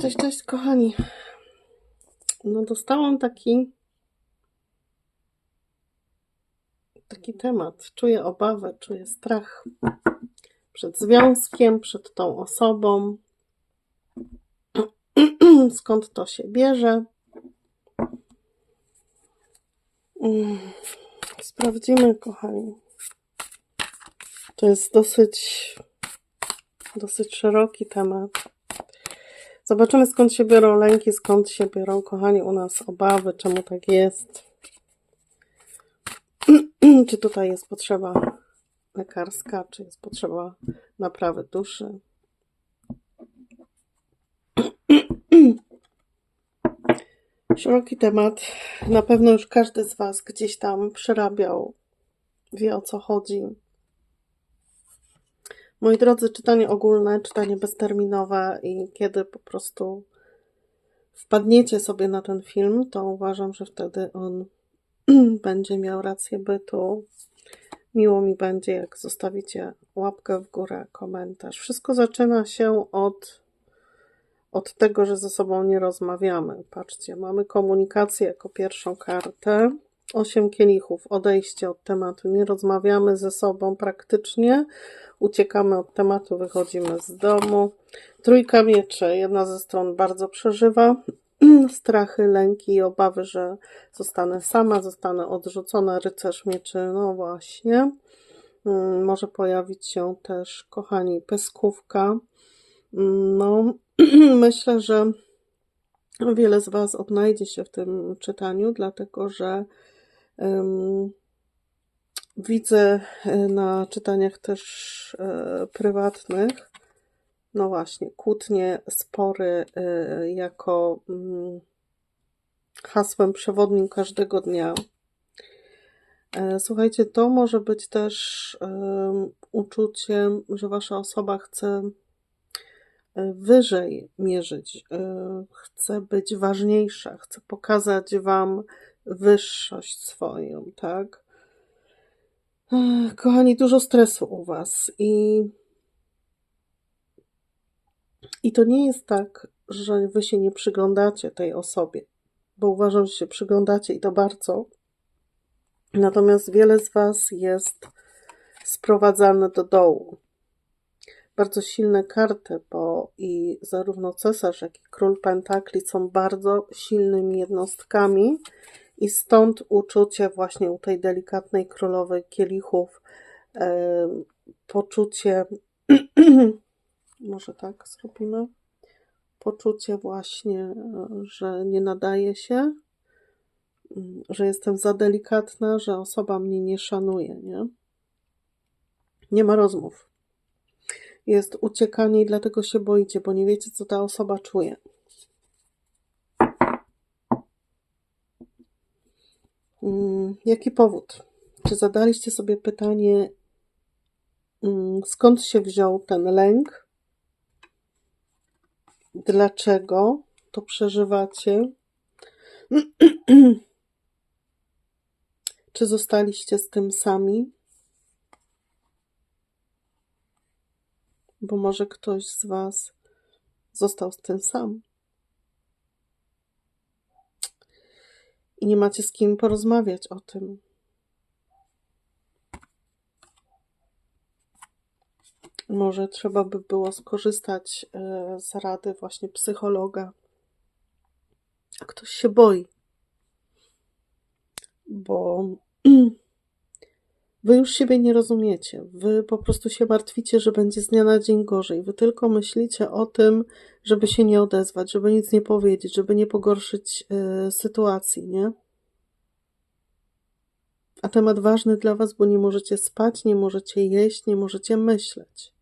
Cześć, cześć, kochani. No, dostałam taki taki temat. Czuję obawę, czuję strach przed związkiem, przed tą osobą. Skąd to się bierze? Mm, Sprawdzimy, kochani. To jest dosyć, dosyć szeroki temat. Zobaczymy, skąd się biorą lęki, skąd się biorą, kochani, u nas obawy, czemu tak jest. czy tutaj jest potrzeba lekarska, czy jest potrzeba naprawy duszy. Szeroki temat. Na pewno już każdy z Was gdzieś tam przerabiał, wie o co chodzi. Moi drodzy, czytanie ogólne, czytanie bezterminowe i kiedy po prostu wpadniecie sobie na ten film, to uważam, że wtedy on będzie miał rację bytu. Miło mi będzie, jak zostawicie łapkę w górę, komentarz. Wszystko zaczyna się od, od tego, że ze sobą nie rozmawiamy. Patrzcie, mamy komunikację jako pierwszą kartę. Osiem kielichów, odejście od tematu. Nie rozmawiamy ze sobą praktycznie, uciekamy od tematu, wychodzimy z domu. Trójka mieczy, jedna ze stron bardzo przeżywa strachy, lęki i obawy, że zostanę sama, zostanę odrzucona. Rycerz mieczy, no właśnie. Mm, Może pojawić się też, kochani, peskówka. Mm, No, myślę, że wiele z Was odnajdzie się w tym czytaniu, dlatego że um, widzę e, na czytaniach też e, prywatnych, no właśnie, kłótnie, spory e, jako mm, hasłem przewodnim każdego dnia. Słuchajcie, to może być też em, uczuciem, że wasza osoba chce wyżej mierzyć, chce być ważniejsza, chce pokazać wam wyższość swoją, tak? Kochani, dużo stresu u was i i to nie jest tak, że wy się nie przyglądacie tej osobie, bo uważam, że się przyglądacie i to bardzo. Natomiast wiele z Was jest sprowadzane do dołu. Bardzo silne karty, bo i zarówno cesarz, jak i król pentakli są bardzo silnymi jednostkami, i stąd uczucie właśnie u tej delikatnej królowej kielichów, e, poczucie, może tak zrobimy, poczucie właśnie, że nie nadaje się, że jestem za delikatna, że osoba mnie nie szanuje, nie? Nie ma rozmów. Jest uciekanie i dlatego się boicie, bo nie wiecie, co ta osoba czuje. Jaki powód? Czy zadaliście sobie pytanie, mm, skąd się wziął ten lęk? Dlaczego to przeżywacie? Czy zostaliście z tym sami? Bo może ktoś z Was został z tym sam. I nie macie z kim porozmawiać o tym. Może trzeba by było skorzystać e, z rady właśnie psychologa. A ktoś się boi, bo wy już siebie nie rozumiecie. Wy po prostu się martwicie, że będzie z dnia na dzień gorzej. Wy tylko myślicie o tym, żeby się nie odezwać, żeby nic nie powiedzieć, żeby nie pogorszyć e, sytuacji, nie? A temat ważny dla was, bo nie możecie spać, nie możecie jeść, nie możecie myśleć.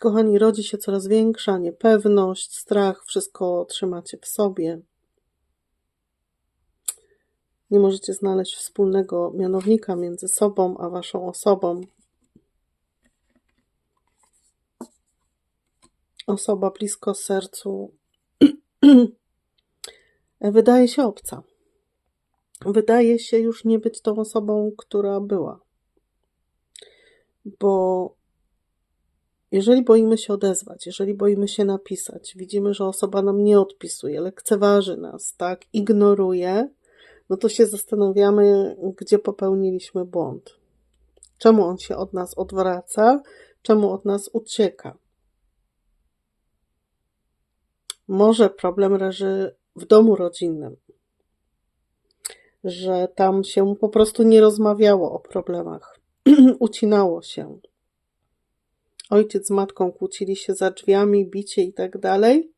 Kochani, rodzi się coraz większa niepewność, strach, wszystko trzymacie w sobie. Nie możecie znaleźć wspólnego mianownika między sobą a waszą osobą. Osoba blisko sercu wydaje się obca. Wydaje się już nie być tą osobą, która była. Bo Jeżeli boimy się odezwać, jeżeli boimy się napisać, widzimy, że osoba nam nie odpisuje, lekceważy nas, tak, ignoruje, no to się zastanawiamy, gdzie popełniliśmy błąd. Czemu on się od nas odwraca, czemu od nas ucieka. Może problem leży w domu rodzinnym, że tam się po prostu nie rozmawiało o problemach, ucinało się. Ojciec z matką kłócili się za drzwiami, bicie i tak dalej,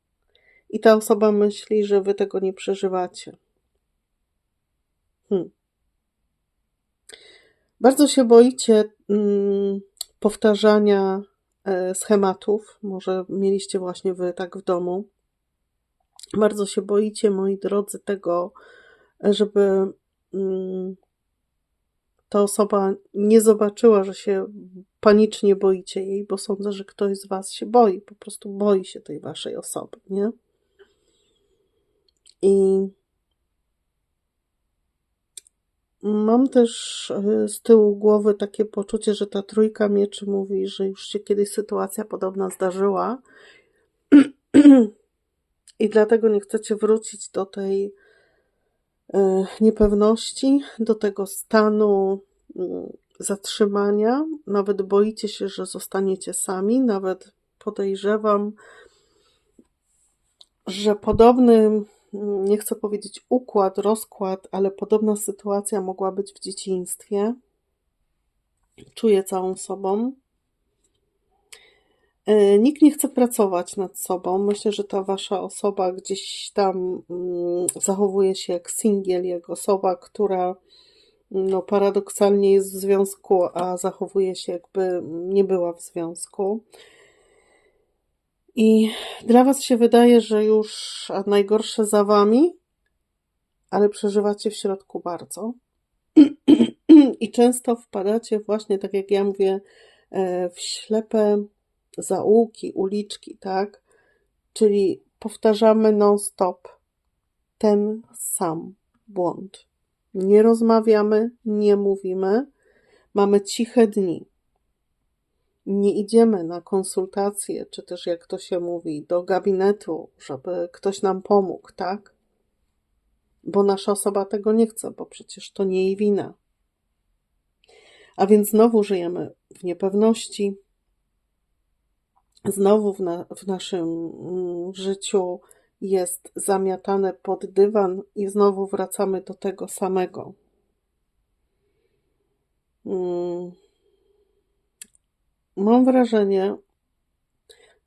i ta osoba myśli, że wy tego nie przeżywacie. Hmm. Bardzo się boicie mm, powtarzania e, schematów. Może mieliście właśnie wy tak w domu. Bardzo się boicie, moi drodzy, tego, żeby mm, ta osoba nie zobaczyła, że się panicznie boicie jej, bo sądzę, że ktoś z Was się boi, po prostu boi się tej Waszej osoby, nie? I mam też e, z tyłu głowy takie poczucie, że ta trójka mieczy mówi, że już się kiedyś sytuacja podobna zdarzyła. I dlatego nie chcecie wrócić do tej e, niepewności, do tego stanu mm, zatrzymania, nawet boicie się, że zostaniecie sami, nawet podejrzewam, że podobny, nie chcę powiedzieć układ, rozkład, ale podobna sytuacja mogła być w dzieciństwie. Czuję całą sobą. E, nikt nie chce pracować nad sobą. Myślę, że ta wasza osoba gdzieś tam mm, zachowuje się jak singiel, jak osoba, która no, paradoksalnie jest w związku, a zachowuje się jakby nie była w związku. I dla Was się wydaje, że już najgorsze za Wami, ale przeżywacie w środku bardzo. I często wpadacie właśnie, tak jak ja mówię, e, w ślepe zaułki, uliczki, tak? Czyli powtarzamy non-stop ten sam błąd. Nie rozmawiamy, nie mówimy, mamy ciche dni. Nie idziemy na konsultacje, czy też jak to się mówi, do gabinetu, żeby ktoś nam pomógł, tak? Bo nasza osoba tego nie chce, bo przecież to nie jej wina. A więc znowu żyjemy w niepewności, znowu w, na, w naszym mm, życiu jest zamiatane pod dywan i znowu wracamy do tego samego. Hmm. Mam wrażenie,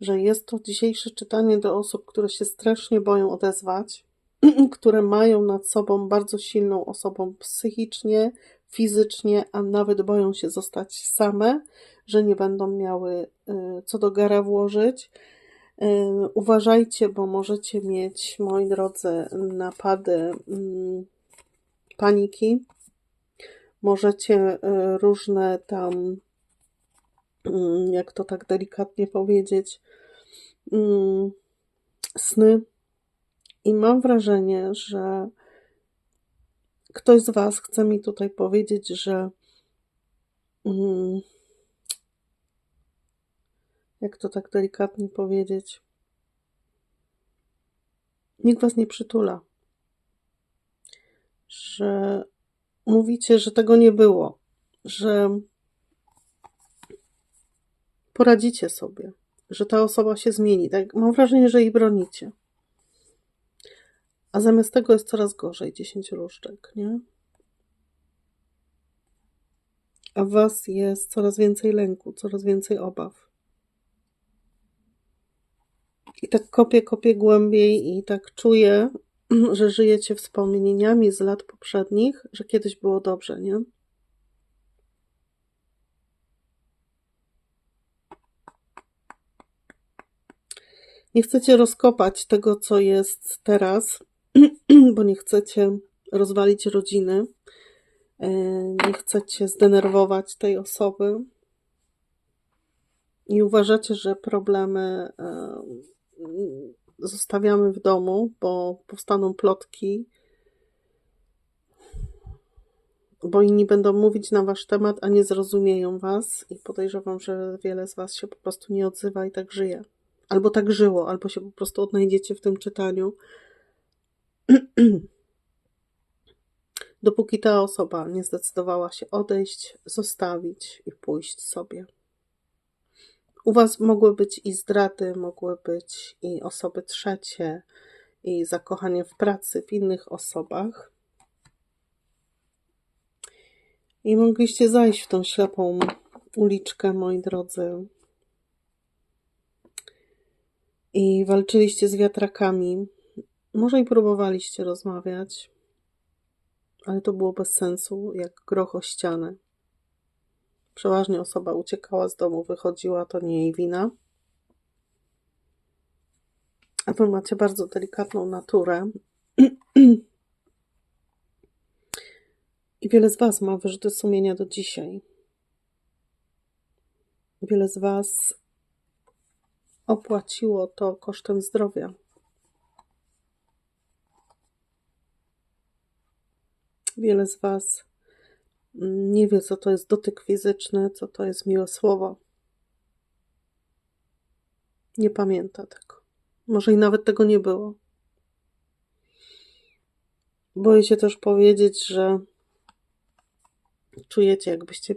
że jest to dzisiejsze czytanie do osób, które się strasznie boją odezwać, które mają nad sobą bardzo silną osobą psychicznie, fizycznie, a nawet boją się zostać same, że nie będą miały y, co do gara włożyć, Uważajcie, bo możecie mieć, moi drodzy, napady mm, paniki. Możecie y, różne tam, jak to tak delikatnie powiedzieć, mm, sny. I mam wrażenie, że ktoś z Was chce mi tutaj powiedzieć, że jak to tak delikatnie powiedzieć, nikt was nie przytula. Że mówicie, że tego nie było, że poradzicie sobie, że ta osoba się zmieni. Tak, mam wrażenie, że jej bronicie. A zamiast tego jest coraz gorzej, 10 różdżek, nie? A w was jest coraz więcej lęku, coraz więcej obaw. I tak kopię, kopię głębiej i tak czuję, że żyjecie wspomnieniami z lat poprzednich, że kiedyś było dobrze, nie? Nie chcecie rozkopać tego, co jest teraz, bo nie chcecie rozwalić rodziny, e, nie chcecie zdenerwować tej osoby i uważacie, że problemy e, zostawiamy w domu, bo powstaną plotki. bo inni będą mówić na wasz temat, a nie zrozumieją was i podejrzewam, że wiele z was się po prostu nie odzywa i tak żyje. Albo tak żyło, albo się po prostu odnajdziecie w tym czytaniu. Dopóki ta osoba nie zdecydowała się odejść, zostawić i pójść sobie. U Was mogły być i zdrady, mogły być i osoby trzecie, i zakochanie w pracy, w innych osobach. I mogliście zajść w tą ślepą uliczkę, moi drodzy. I walczyliście z wiatrakami. Może i próbowaliście rozmawiać, ale to było bez sensu, jak groch o ścianę. Przeważnie osoba uciekała z domu, wychodziła, to nie jej wina. A wy macie bardzo delikatną naturę. I wiele z Was ma wyrzuty sumienia do dzisiaj. Wiele z Was opłaciło to kosztem zdrowia. Wiele z Was nie wie, co to jest dotyk fizyczny, co to jest miłe słowo. Nie pamięta tego. Może i nawet tego nie było. Boję się też powiedzieć, że czujecie, jakbyście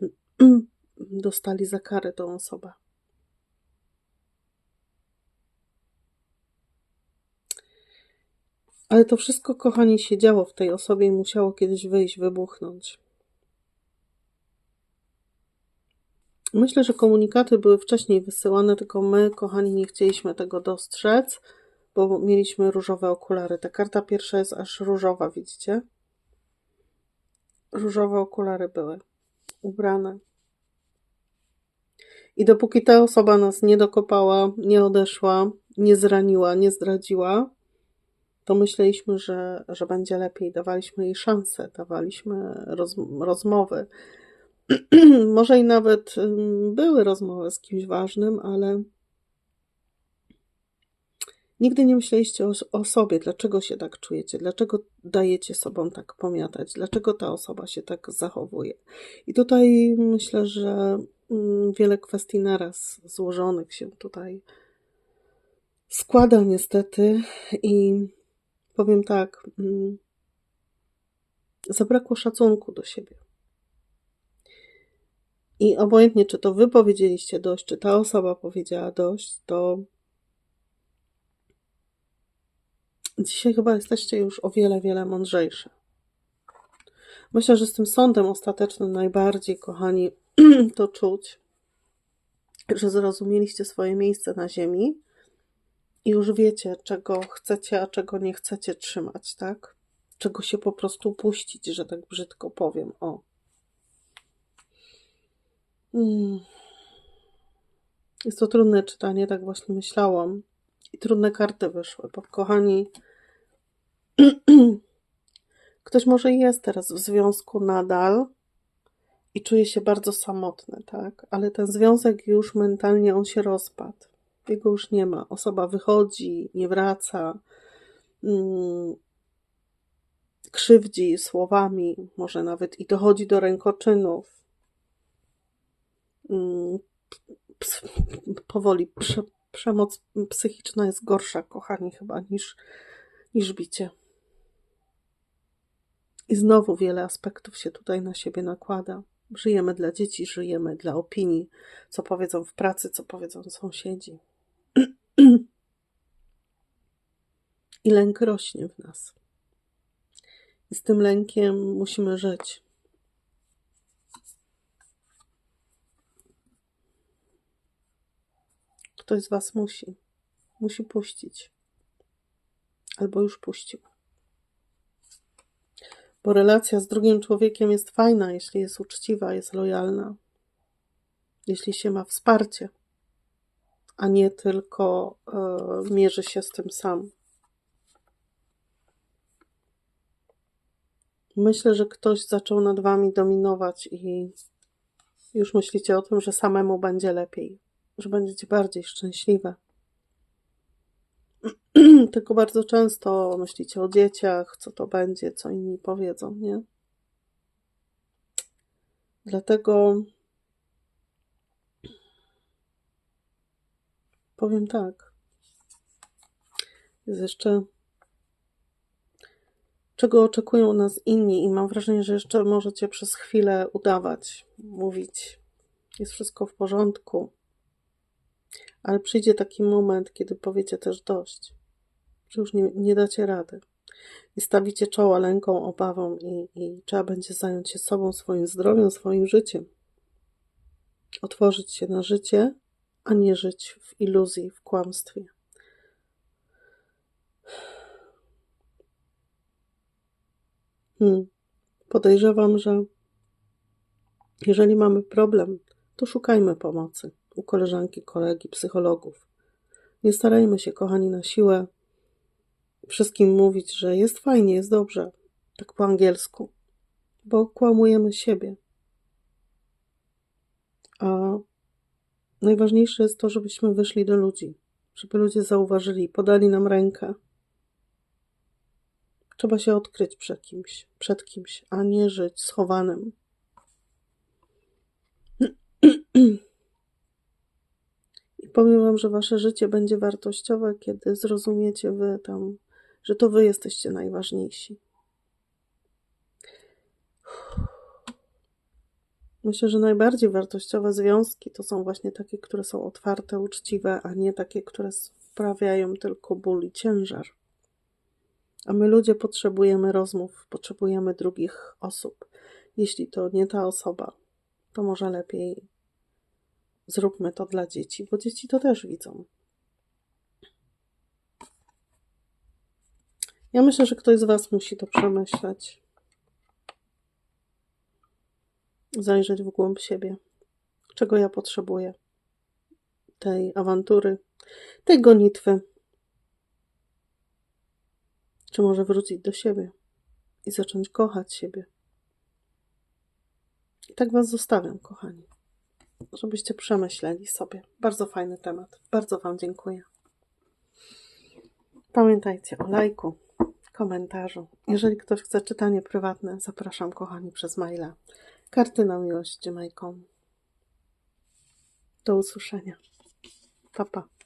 dostali za karę tą osobę. Ale to wszystko, kochani, się działo w tej osobie i musiało kiedyś wyjść, wybuchnąć. Myślę, że komunikaty były wcześniej wysyłane, tylko my, kochani, nie chcieliśmy tego dostrzec, bo mieliśmy różowe okulary. Ta karta pierwsza jest aż różowa, widzicie? Różowe okulary były ubrane. I dopóki ta osoba nas nie dokopała, nie odeszła, nie zraniła, nie zdradziła, to myśleliśmy, że, że będzie lepiej. Dawaliśmy jej szansę, dawaliśmy roz, rozmowy. Może i nawet były rozmowy z kimś ważnym, ale nigdy nie myśleliście o, o, sobie, dlaczego się tak czujecie, dlaczego dajecie sobą tak pomiatać, dlaczego ta osoba się tak zachowuje. I tutaj myślę, że wiele kwestii naraz złożonych się tutaj składa niestety i powiem tak, zabrakło szacunku do siebie. I obojętnie, czy to wy powiedzieliście dość, czy ta osoba powiedziała dość, to dzisiaj chyba jesteście już o wiele, wiele mądrzejsze. Myślę, że z tym sądem ostatecznym najbardziej, kochani, to czuć, że zrozumieliście swoje miejsce na ziemi i już wiecie, czego chcecie, a czego nie chcecie trzymać, tak? Czego się po prostu puścić, że tak brzydko powiem. O. Hmm. Jest to trudne czytanie, tak właśnie myślałam. I trudne karty wyszły, bo kochani, ktoś może jest teraz w związku nadal i czuje się bardzo samotny, tak? Ale ten związek już mentalnie on się rozpadł. Jego już nie ma. Osoba wychodzi, nie wraca, hmm, krzywdzi słowami, może nawet i dochodzi do rękoczynów Mm, powoli prze, przemoc psychiczna jest gorsza, kochani, chyba niż, niż bicie. I znowu wiele aspektów się tutaj na siebie nakłada. Żyjemy dla dzieci, żyjemy dla opinii, co powiedzą w pracy, co powiedzą sąsiedzi. I lęk rośnie w nas. I z tym lękiem musimy żyć. Ktoś z Was musi. Musi puścić. Albo już puścił. Bo relacja z drugim człowiekiem jest fajna, jeśli jest uczciwa, jest lojalna. Jeśli się ma wsparcie, a nie tylko e, mierzy się z tym sam. Myślę, że ktoś zaczął nad wami dominować i już myślicie o tym, że samemu będzie lepiej że będziecie bardziej szczęśliwe. Tylko bardzo często myślicie o dzieciach, co to będzie, co inni powiedzą, nie? Dlatego powiem tak. Jest jeszcze czego oczekują nas inni, i mam wrażenie, że jeszcze możecie przez chwilę udawać, mówić, jest wszystko w porządku. Ale przyjdzie taki moment, kiedy powiecie też dość, że już nie, nie dacie rady. I stawicie czoła lęką, obawą, i, i trzeba będzie zająć się sobą, swoim zdrowiem, swoim życiem. Otworzyć się na życie, a nie żyć w iluzji, w kłamstwie. Hmm. Podejrzewam, że jeżeli mamy problem, to szukajmy pomocy u koleżanki, kolegi, psychologów. Nie starajmy się, kochani, na siłę wszystkim mówić, że jest fajnie, jest dobrze, tak po angielsku, bo kłamujemy siebie. A najważniejsze jest to, żebyśmy wyszli do ludzi, żeby ludzie zauważyli, podali nam rękę. Trzeba się odkryć przed kimś, przed kimś, a nie żyć schowanym. I powiem Wam, że Wasze życie będzie wartościowe, kiedy zrozumiecie Wy tam, że to Wy jesteście najważniejsi. Myślę, że najbardziej wartościowe związki to są właśnie takie, które są otwarte, uczciwe, a nie takie, które sprawiają tylko ból i ciężar. A my ludzie potrzebujemy rozmów, potrzebujemy drugich osób. Jeśli to nie ta osoba, to może lepiej zróbmy to dla dzieci, bo dzieci to też widzą. Ja myślę, że ktoś z Was musi to przemyśleć. Zajrzeć w głąb siebie. Czego ja potrzebuję? Tej awantury, tej gonitwy. Czy może wrócić do siebie i zacząć kochać siebie? I tak Was zostawiam, kochani, żebyście przemyśleli sobie. Bardzo fajny temat. Bardzo Wam dziękuję. Pamiętajcie o lajku, komentarzu. Jeżeli ktoś chce czytanie prywatne, zapraszam, kochani, przez maila. Karty na miłość gmail.com. Do usłyszenia. Pa, pa.